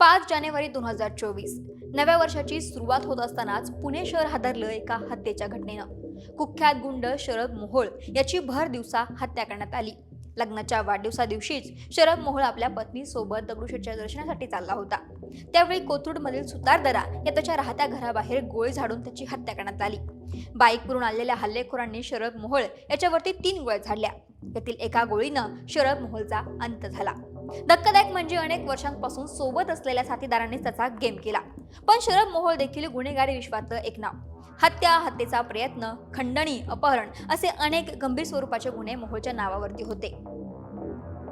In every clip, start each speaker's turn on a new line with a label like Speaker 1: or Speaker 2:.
Speaker 1: पाच जानेवारी दोन हजार चोवीस. नव्या वर्षाची सुरुवात होत असतानाच पुणे शहर हादरलं एका हत्येच्या घटनेनं. कुख्यात गुंड शरद मोहोळ याची भर दिवसा हत्या करण्यात आली. लग्नाच्या वाढदिवसा दिवशीच शरद मोहोळ आपल्या पत्नीसोबत दगडूशेठच्या दर्शनासाठी चालला होता. त्यावेळी कोथरूडमधील सुतारदरा या त्याच्या राहत्या घराबाहेर गोळी झाडून त्याची हत्या करण्यात आली. बाईकवरून आलेल्या हल्लेखोरांनी शरद मोहोळ याच्यावरती तीन गोळ्या झाडल्या. यातील एका गोळीनं शरद मोहोळचा अंत झाला. धक्कादायक म्हणजे अनेक वर्षांपासून सोबत असलेल्या साथीदारांनी त्याचा गेम केला. पण शरद मोहोळ देखील गुन्हेगारी विश्वातलं एक नाव. हत्या हत्येचा प्रयत्न खंडणी अपहरण असे अनेक गंभीर स्वरूपाचे गुन्हे मोहोळच्या नावावरती होते.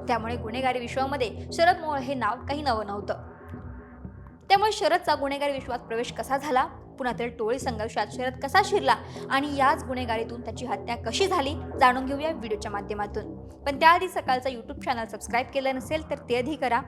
Speaker 1: त्यामुळे गुन्हेगारी विश्वामध्ये शरद मोहोळ हे नाव काही नवं नव्हतं. त्यामुळे शरदचा गुन्हेगारी विश्वात प्रवेश कसा झाला? पुण्यातील टोळी संघर्षात शरद कसा शिरला आणि याच गुन्हेगारीतून त्याची हत्या कशी झाली जाणून घेऊया व्हिडिओच्या माध्यमातून. पण त्याआधी सकाळचा यूट्यूब चॅनल सबस्क्राईब केलं नसेल तर ते आधी करा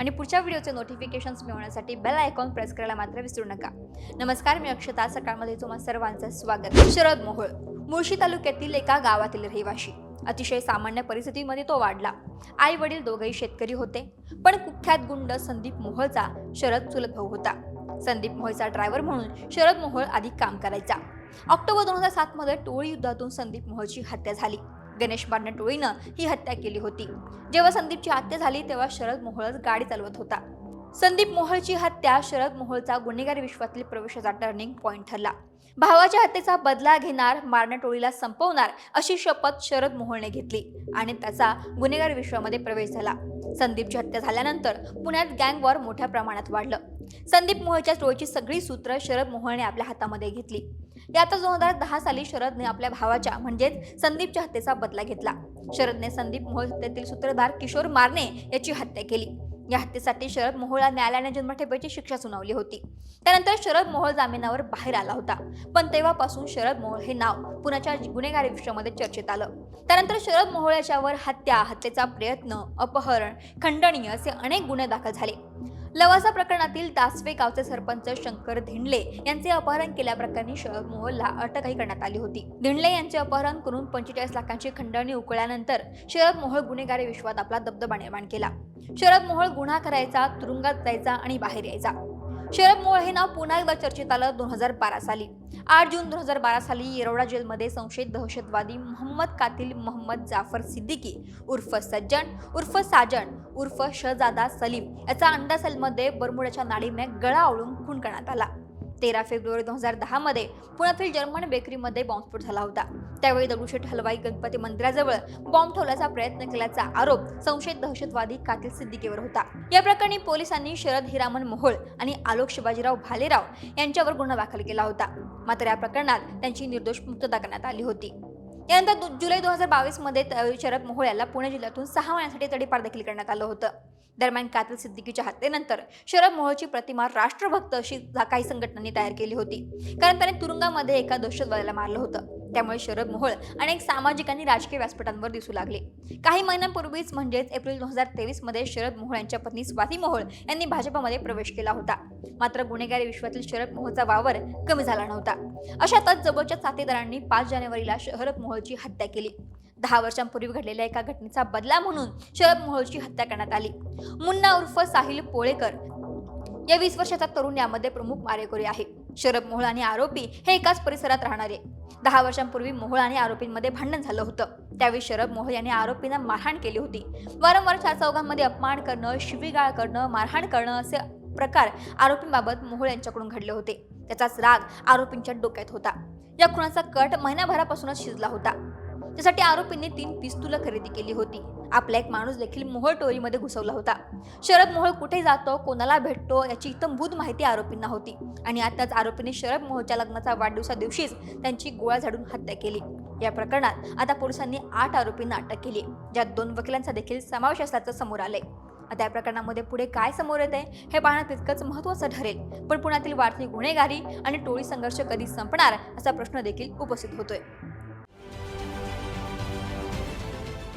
Speaker 1: आणि पुढच्या व्हिडिओचे नोटिफिकेशन्स मिळवण्यासाठी बेल आयकॉन प्रेस करायला मात्र विसरू नका. नमस्कार मी अक्षता. सकाळमध्ये तुम्हा सर्वांचं स्वागत. शरद मोहोळ मुळशी तालुक्यातील एका गावातील रहिवाशी. अतिशय सामान्य परिस्थितीमध्ये तो वाढला. आई वडील दोघेही शेतकरी होते पण कुख्यात गुंड संदीप मोहोळचा शरद चुलत भाऊ होता. संदीप मोहोळचा ड्रायव्हर म्हणून शरद मोहोळ आधी काम करायचा. ऑक्टोबर दोन हजार सातमध्ये टोळी युद्धातून संदीप मोहोळची हत्या झाली. गणेश बांडणे टोळीनं ही हत्या केली होती. जेव्हा संदीपची हत्या झाली तेव्हा शरद मोहोळच गाडी चालवत होता. संदीप मोहोळची हत्या शरद मोहोळचा गुन्हेगारी विश्वातील प्रवेशाचा टर्निंग पॉईंट ठरला. भावाच्या हत्येचा बदला घेणार मारण्या टोळीला संपवणार अशी शपथ शरद मोहोळने घेतली आणि त्याचा गुन्हेगार विश्वामध्ये प्रवेश झाला. संदीपची हत्या झाल्यानंतर पुण्यात गँग वॉर मोठ्या प्रमाणात वाढलं. संदीप मोहोळच्या टोळीची सगळी सूत्र शरद मोहोळने आपल्या हातामध्ये घेतली. यातच दोन हजार दहा साली शरदने आपल्या भावाच्या म्हणजेच संदीपच्या हत्येचा बदला घेतला. शरदने संदीप मोहोळ हत्येतील सूत्रधार किशोर मारणे याची हत्या केली. या हत्येसाठी शरद मोहोळला न्यायालयाने जन्मठेपेची शिक्षा सुनावली होती. त्यानंतर शरद मोहोळ जामिनावर बाहेर आला होता. पण तेव्हापासून शरद मोहोळ हे नाव पुण्याच्या गुन्हेगारी विश्वामध्ये चर्चेत आलं. त्यानंतर शरद मोहोळ याच्यावर हत्या हत्येचा प्रयत्न अपहरण खंडणीय असे अनेक गुन्हे दाखल झाले. लवासा प्रकरणातील दासवे गावचे सरपंच शंकर धिंडले यांचे अपहरण केल्याप्रकरणी शरद मोहनला अटकही करण्यात आली होती. धिंडले यांचे अपहरण करून पंचेचाळीस लाखांची खंडणी उकळल्यानंतर शरद मोहोळ गुन्हेगारी विश्वात आपला दबदबा निर्माण केला. शरद मोहोळ गुन्हा करायचा तुरुंगात जायचा आणि बाहेर यायचा. शरद मोळे हे नाव पुन्हा एकदा चर्चेत आलं दोन हजार बारा साली. आठ जून दोन हजार बारा साली येरवडा जेलमध्ये संशयित दहशतवादी मोहम्मद कातील मोहम्मद जाफर सिद्दीकी उर्फ सज्जन उर्फ साजन उर्फ शहजादा सलीम याचा अंडा सेलमध्ये बरमुड्याच्या नाडीने गळा आवळून खून करण्यात आला. तेरा फेब्रुवारी दोन हजार दहामध्ये पुण्यातील जर्मन बेकरीमध्ये बॉम्बस्फोट झाला होता. त्यावेळी दगडूशेठ हलवाई गणपती मंदिराजवळ बॉम्ब ठेवल्याचा प्रयत्न केल्याचा आरोप संशयित दहशतवादी कातील सिद्दीकीवर होता. या प्रकरणी पोलिसांनी शरद हिरामन मोहोळ आणि आलोक शिवाजीराव भालेराव यांच्यावर गुन्हा दाखल केला होता. मात्र या प्रकरणात त्यांची निर्दोष मुक्तता करण्यात आली होती. यानंतर दु- जुलै दोन हजार बावीसमध्ये शरद मोहोळ याला पुणे जिल्ह्यातून सहा महिन्यांसाठी तडीपार देखील करण्यात आलं होतं. दरम्यान कातील सिद्दीकीच्या हत्येनंतर शरद मोहोळची प्रतिमा राष्ट्रभक्त अशी काही संघटनांनी तयार केली होती. कारण त्याने तुरुंगामध्ये एका दहशतवाद्याला मारलं होतं. त्यामुळे शरद मोहोळ अनेक सामाजिक आणि राजकीय व्यासपीठांवर दिसू लागले. काही महिन्यांपूर्वीच म्हणजेच एप्रिल दोन हजार तेवीसमध्ये शरद मोहोळ यांच्या पत्नी स्वाती मोहोळ यांनी भाजपमध्ये प्रवेश केला होता. मात्र गुन्हेगारी विश्वातील शरद मोहोळचा वावर कमी झाला नव्हता. अशातच जवळच्या साथीदारांनी पाच जानेवारीला शरद मोहोळची हत्या केली. दहा वर्षांपूर्वी घडलेल्या एका घटनेचा बदला म्हणून शरद मोहोळची हत्या करण्यात आली. मुन्ना उर्फ साहिल पोळेकर या वीस वर्षाचा तरुण यामध्ये प्रमुख मारेकरी आहे. शरद मोहोळ आणि आरोपी हे एकाच परिसरात राहणारे. दहा वर्षांपूर्वी मोहोळ आणि आरोपींमध्ये भांडण झालं होतं. त्यावेळी शरद मोहोळ यांनी आरोपींना मारहाण केली होती. वारंवार चार चौघांमध्ये अपमान करणं शिवीगाळ करणं मारहाण करणं असे प्रकार आरोपींबाबत मोहोळ यांच्याकडून घडले होते. त्याचाच राग आरोपींच्या डोक्यात होता. या खुनाचा कट महिनाभरापासूनच शिजला होता. त्यासाठी आरोपींनी तीन पिस्तुलं खरेदी केली होती. आपला एक माणूस देखील मोहोळ टोळीमध्ये घुसवला होता. शरद मोहोळ कुठे जातो कोणाला भेटतो याची इतंभूत माहिती आरोपींना होती. आणि आताच आरोपींनी शरद मोहोळच्या लग्नाचा वाढदिवसा दिवशीच त्यांची गोळ्या झाडून हत्या केली. या प्रकरणात आता पोलिसांनी आठ आरोपींना अटक केली ज्यात दोन वकिलांचा देखील समावेश असल्याचं समोर आलंय. आता या प्रकरणामध्ये पुढे काय समोर येत आहे हे पाहणं तितकंच महत्त्वाचं ठरेल. पण पुण्यातील वाढती गुन्हेगारी आणि टोळी संघर्ष कधी संपणार असा प्रश्न देखील उपस्थित होतोय.